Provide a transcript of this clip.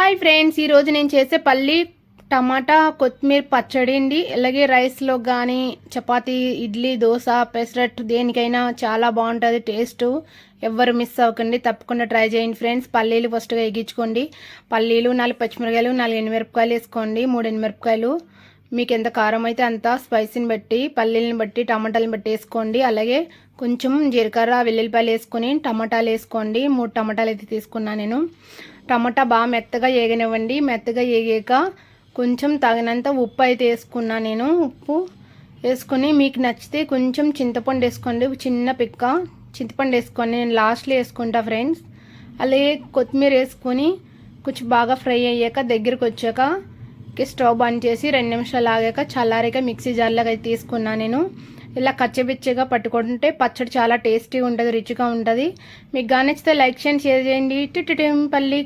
Hi friends ఈరోజు నేను చేసే పల్లి టమాటా కొత్తిమీర పచ్చడి అండి. అలాగే రైస్లో కానీ చపాతి ఇడ్లీ దోశ పెసరట్టు దేనికైనా చాలా బాగుంటుంది టేస్ట్. ఎవ్వరు మిస్ అవ్వకండి తప్పకుండా ట్రై చేయండి ఫ్రెండ్స్. పల్లీలు ఫస్ట్గా ఎగించుకోండి పల్లీలు నాలుగు పచ్చిమిరకాయలు నాలుగు ఎనిమిరపకాయలు వేసుకోండి మూడు ఎనిమిరపకాయలు. మీకు ఎంత కారం అయితే అంత స్పైసీని బట్టి పల్లీలను బట్టి టమాటాలను బట్టి వేసుకోండి. అలాగే కొంచెం జీలకర్ర వెల్లుల్లిపాయలు వేసుకొని టమాటాలు వేసుకోండి. మూడు టమాటాలు అయితే తీసుకున్నాను నేను. టమాటా బాగా మెత్తగా ఏగనివ్వండి. మెత్తగా ఏగాక కొంచెం తగినంత ఉప్పు అయితే వేసుకున్నాను నేను. ఉప్పు వేసుకొని మీకు నచ్చితే కొంచెం చింతపండు వేసుకోండి. చిన్న పిక్క చింతపండు వేసుకొని నేను లాస్ట్లో వేసుకుంటా ఫ్రెండ్స్. అలాగే కొత్తిమీర వేసుకొని కొంచెం బాగా ఫ్రై అయ్యాక దగ్గరకు వచ్చాక స్టవ్ బంద్ చేసి రెండు నిమిషాలు ఆగాక చల్లారాక మిక్సీ జార్లోకి అయితే తీసుకున్నాను నేను. ఇలా కచ్చబిచ్చగా పట్టుకుంటే పచ్చడి చాలా టేస్టీగా ఉంటుంది రుచిగా ఉంటుంది. మీకు నచ్చితే లైక్ చేయండి షేర్ చేయండి. టిటిటిం పల్లి